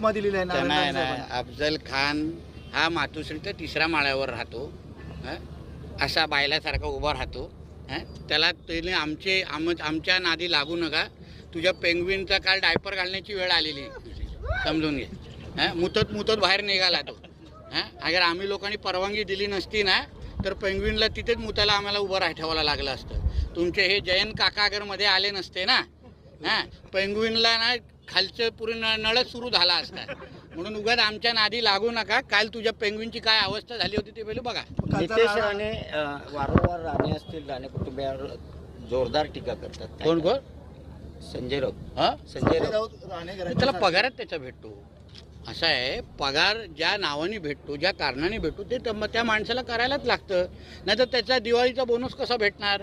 उपमा दिलेली आहे त्यांना आहे नारायण ना साहेबांनी. अफजल खान हा मातोश्रीच्या तिसऱ्या माळ्यावर राहतो हं? असा बायलासारखा उभा राहतो हं? त्याला त्याने आमचे आम आमच्या नादी लागू नका तुझ्या पेंग्विनचा काल डायपर घालण्याची वेळ आलेली समजून घे हं? मुतत मुतत बाहेर निघाला तो हं? अगर आम्ही लोकांनी परवानगी दिली नसती ना तर पेंग्विनला तिथेच मुताला आम्हाला उभं राह ठेवायला लागलं असतं तुमचे हे जयंत काका अगरमध्ये आले नसते ना हां पेंग्विनला ना खालचं पुरे न नळच सुरू झाला असता. म्हणून उगाच आमच्या नादी लागू नका. काल तुझ्या पेंग्विनची काय अवस्था झाली होती ते पहिले बघा. नितेश राणे अ, वारंवार राणे असतील राणे कुटुंबियावर जोरदार टीका करतात. कोण कोण? संजय राऊत. हां? संजय राऊत. घराण्याचे त्याला. पगारच त्याचा भेटतो. असं आहे पगार ज्या नावाने भेटतो ज्या कारणाने भेटतो ते तम- त्या माणसाला करायलाच लागतं. नाहीतर त्याचा दिवाळीचा बोनस कसा भेटणार?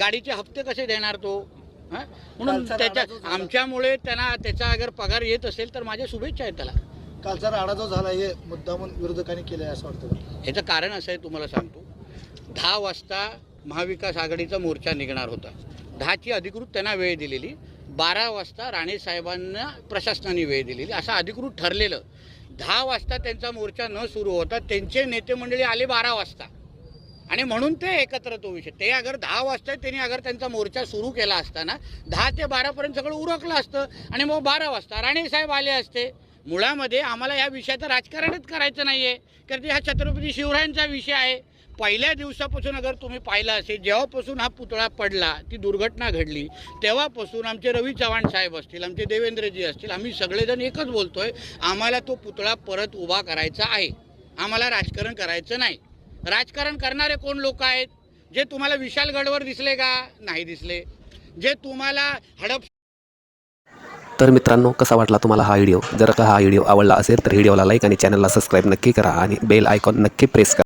गाडीचे हप्ते कसे देणार तो? म्हणून त्याच्या आमच्यामुळे त्यांना त्याचा अगर पगार येत असेल तर माझ्या शुभेच्छा आहेत त्याला. कालचा राडा जो झाला हे मुद्दामून विरोधकांनी केलाय असं वाटतं याचं कारण असं आहे तुम्हाला सांगतो. दहा वाजता महाविकास आघाडीचा मोर्चा निघणार होता. दहाची अधिकृत त्यांना वेळ दिलेली. बारा वाजता राणे साहेबांना प्रशासनाने वेळ दिलेली. असं अधिकृत ठरलेलं. दहा वाजता त्यांचा मोर्चा न सुरू होता. त्यांचे नेते मंडळी आले बारा वाजता. आणि म्हणून ते एकत्र तो विषय. ते अगर दहा वाजता त्यांनी अगर त्यांचा मोर्चा सुरू केला असताना दहा ते बारापर्यंत सगळं उरकलं असतं आणि मग बारा वाजता राणे साहेब आले असते. मुळामध्ये आम्हाला या विषयाचं राजकारणच करायचं नाही आहे कारण हा छत्रपती शिवरायांचा विषय आहे. पहिल्या दिवसापासून अगर तुम्ही पाहिलं असेल जेव्हापासून हा पुतळा पडला ती दुर्घटना घडली तेव्हापासून आमचे रवी चव्हाण साहेब असतील आमचे देवेंद्रजी असतील आम्ही सगळेजण एकच बोलतोय आम्हाला तो पुतळा परत उभा करायचा आहे. आम्हाला राजकारण करायचं नाही. राजकारण करणारे कोण लोक आहेत? जे तुम्हाला विशालगडवर दिसले का? नाही दिसले. जे तुम्हाला हडप तर मित्रांनो कसा वाटला तुम्हाला हा व्हिडिओ? जर का हा व्हिडिओ आवडला असेल तर व्हिडिओला लाईक आणि चॅनलला सबस्क्राईब नक्की करा आणि बेल आयकॉन नक्की प्रेस करा.